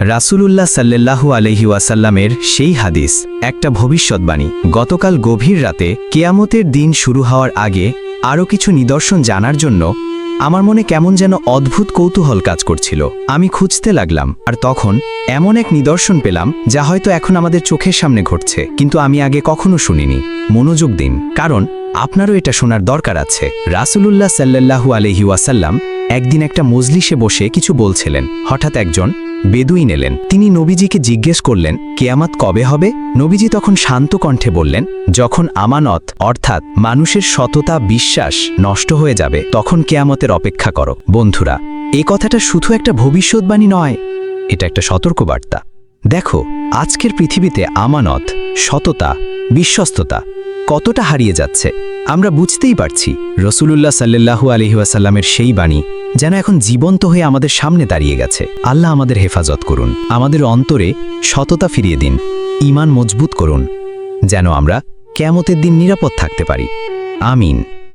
রাসূলুল্লাহ সাল্লাল্লাহু আলহি ওয়াসাল্লামের সেই হাদিস, একটা ভবিষ্যৎবাণী। গতকাল গভীর রাতে কেয়ামতের দিন শুরু হওয়ার আগে আরও কিছু নিদর্শন জানার জন্য আমার মনে কেমন যেন অদ্ভুত কৌতূহল কাজ করছিল। আমি খুঁজতে লাগলাম, আর তখন এমন এক নিদর্শন পেলাম যা হয়তো এখন আমাদের চোখের সামনে ঘটছে, কিন্তু আমি আগে কখনো শুনিনি। মনোযোগ দিন, কারণ আপনারও এটা শোনার দরকার আছে। রাসূলুল্লাহ সাল্লাল্লাহু আলহি একদিন একটা মজলিসে বসে কিছু বলছিলেন। হঠাৎ একজন বেদুইন এলেন। তিনি নবীজিকে জিজ্ঞেস করলেন, কেয়ামাত কবে হবে? নবীজি তখন শান্ত কণ্ঠে বললেন, যখন আমানত, অর্থাৎ মানুষের সততা, বিশ্বাস নষ্ট হয়ে যাবে, তখন কেয়ামতের অপেক্ষা করো। বন্ধুরা, এ কথাটা শুধু একটা ভবিষ্যৎবাণী নয়, এটা একটা সতর্কবার্তা। দেখো, আজকের পৃথিবীতে আমানত, সততা, বিশ্বস্ততা কতটা হারিয়ে যাচ্ছে। আমরা বুঝতেই পারছি রসুলুল্লাহ সাল্লু আলহিহাসাল্লামের সেই বাণী যেন এখন জীবন্ত হয়ে আমাদের সামনে দাঁড়িয়ে গেছে। আল্লাহ আমাদের হেফাজত করুন, আমাদের অন্তরে সততা ফিরিয়ে দিন ইমান মজবুত করুন, যেন আমরা কেমতের দিন নিরাপদ থাকতে পারি। আমিন।